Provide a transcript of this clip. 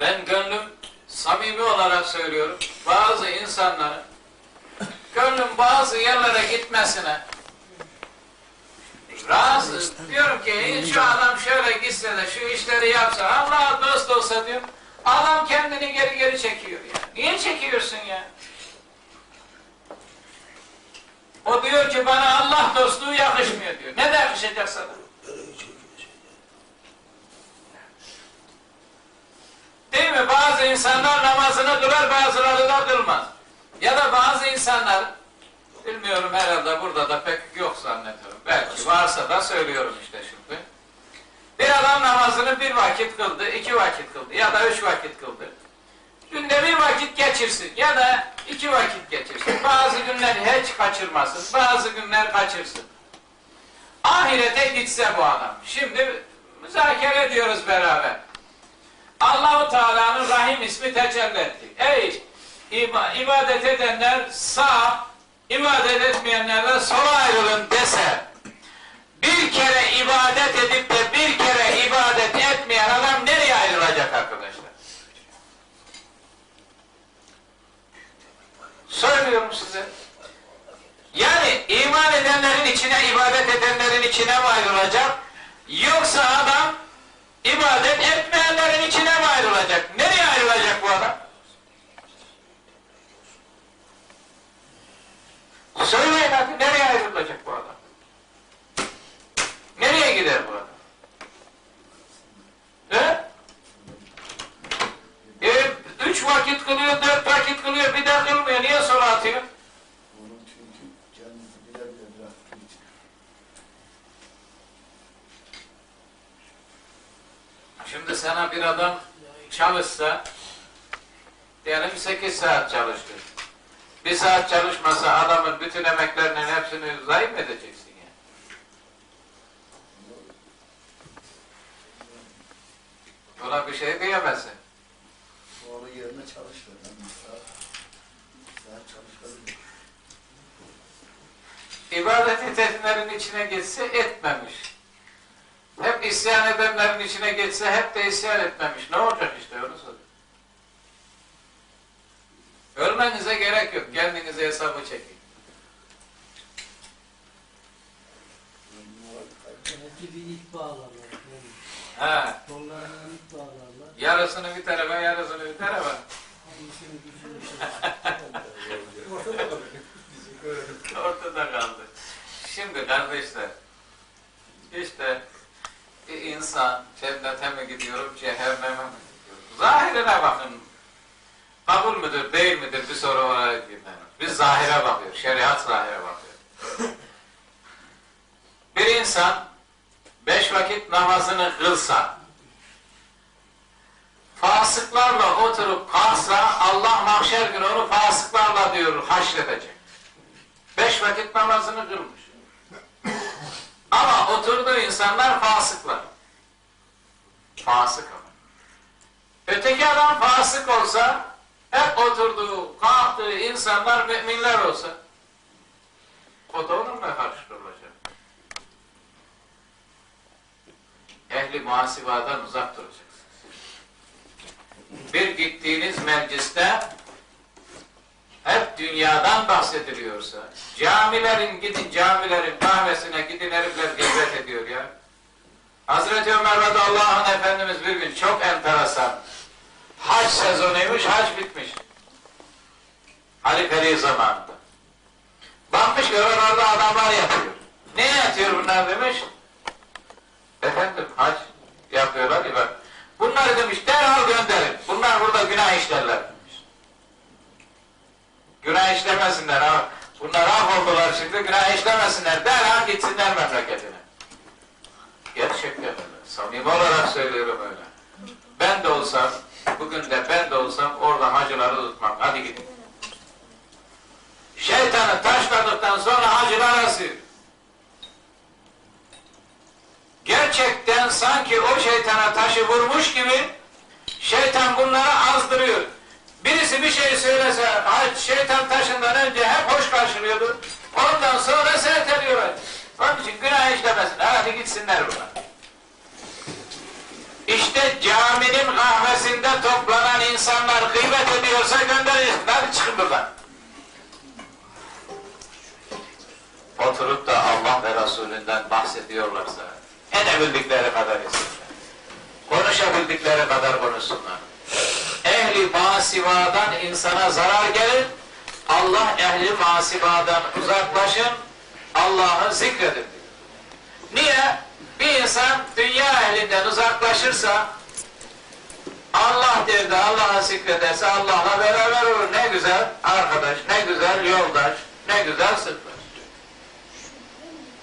Ben gönlüm samimi olarak söylüyorum. Bazı insanların gönlüm bazı yerlere gitmesine razı. Diyorum ki şu adam şöyle gitse de şu işleri yapsa Allah dost olsa diyorum. Adam kendini geri geri çekiyor ya. Niye çekiyorsun ya? O diyor ki bana Allah dostluğu yakışmıyor diyor. Ne de yakışacak sana? Değil mi? Bazı insanlar namazını kılar, bazıları da kılmaz. Ya da bazı insanlar, bilmiyorum herhalde burada da pek yok zannediyorum. Belki varsa da söylüyorum işte şimdi. Bir adam namazını bir vakit kıldı, iki vakit kıldı ya da üç vakit kıldı. Günde bir vakit geçirsin ya da iki vakit geçirsin. Bazı günler hiç kaçırmasın, bazı günler kaçırsın. Ahirete gitse bu adam. Şimdi müzakere ediyoruz beraber. Allahu Teala'nın Rahim ismi tecelli etti. Ey ibadet edenler sağ, ibadet etmeyenler de sola ayrılın dese bir kere ibadet edip de bir kere ibadet etmeyen adam nereye ayrılacak arkadaşlar? Söylüyorum size. Yani iman edenlerin içine, ibadet edenlerin içine mi ayrılacak? Yoksa adam ibadet etmeyenlerin içine mi ayrılacak? Nereye ayrılacak bu adam? Söyleyin hadi nereye ayrılacak bu adam? Nereye gider bu adam? He? E, üç vakit kılıyor, dört vakit kılıyor, bir daha kılmıyor. Niye sonra atıyor? Şimdi sana bir adam çalışsa, diyelim 8 saat çalıştı. Bir saat çalışmasa adamın bütün emeklerinin hepsini zayi mı edeceksin yani? Ona bir şey diyemezsin. Onun yerine çalışabilir. İbadet edenlerin içine geçse etmemiş. Hep isyan edenlerin içine geçse hep de isyan etmemiş. Ne olacak işte onu soruyor. Ölmenize gerek yok. Kendinize hesabı çekin. Ha, yarısını bir tarafa, yarısını bir tarafa. Ortada kaldı. Şimdi kardeşler, işte bir insan cennete mi gidiyorum, cehenneme mi? Zahirine bakın. Kabul müdür, değil midir bir soru olarak. Biz zahire bakıyor, şeriat zahire bakıyor. Bir insan beş vakit namazını kılsa, fasıklarla oturup kalsa Allah mahşer günü onu fasıklarla diyor haşredecek. Beş vakit namazını kılmış. Ama oturduğu insanlar fasıklar. Fasık ama. Öteki adam fasık olsa, hep oturduğu, kalktığı insanlar müminler olsa, o da onunla karşı olacak. Ehli muhasibadan uzak duracaksınız. Bir gittiğiniz mecliste hep dünyadan bahsediliyorsa, camilerin gidin camilerin kahvesine gidin herifler gıybet ediyor ya. Hazreti Ömer radıyallahu anh Efendimiz bir gün çok enteresan. Hac sezonuymuş, hac bitmiş. Halifeliği zamanında. Bakmış oralarda adamlar yatıyor. Ne yatıyor bunlar demiş. Efendim hac yapıyorlar ya bak. Bunları demiş derhal gönderin. Bunlar burada günah işlerler demiş. Günah işlemesinler ama bunlar af oldular şimdi günah işlemesinler derhal gitsinler memleketine. Gerçekten öyle. Samimi olarak söylüyorum öyle. Ben de olsam, bugün de ben de olsam orada hacıları tutmam. Hadi gidin. Şeytanı taşladıktan sonra hacılar asıyor. Gerçekten sanki o şeytana taşı vurmuş gibi şeytan bunları azdırıyor. Birisi bir şey söylese "Hay, şeytan taşından önce hep hoş karşılıyordu. Ondan sonra serteliyor. Onun için günah işlemesin. Hadi gitsinler buradan. İşte caminin kahvesinde toplanan insanlar gıybet ediyorsa gönderin. Hadi çıkın buradan. Oturup da Allah ve Resulünden bahsediyorlarsa edebildikleri kadar etsinler. Konuşabildikleri kadar konuşsunlar. Ehli masivadan insana zarar gelir. Allah ehli masivadan uzaklaşın. Allah'ı zikredin. Niye? Bir insan dünya ehlinden uzaklaşırsa Allah der de Allah'a zikrederse Allah'la beraber olur. Ne güzel arkadaş, ne güzel yoldaş, ne güzel sıklık.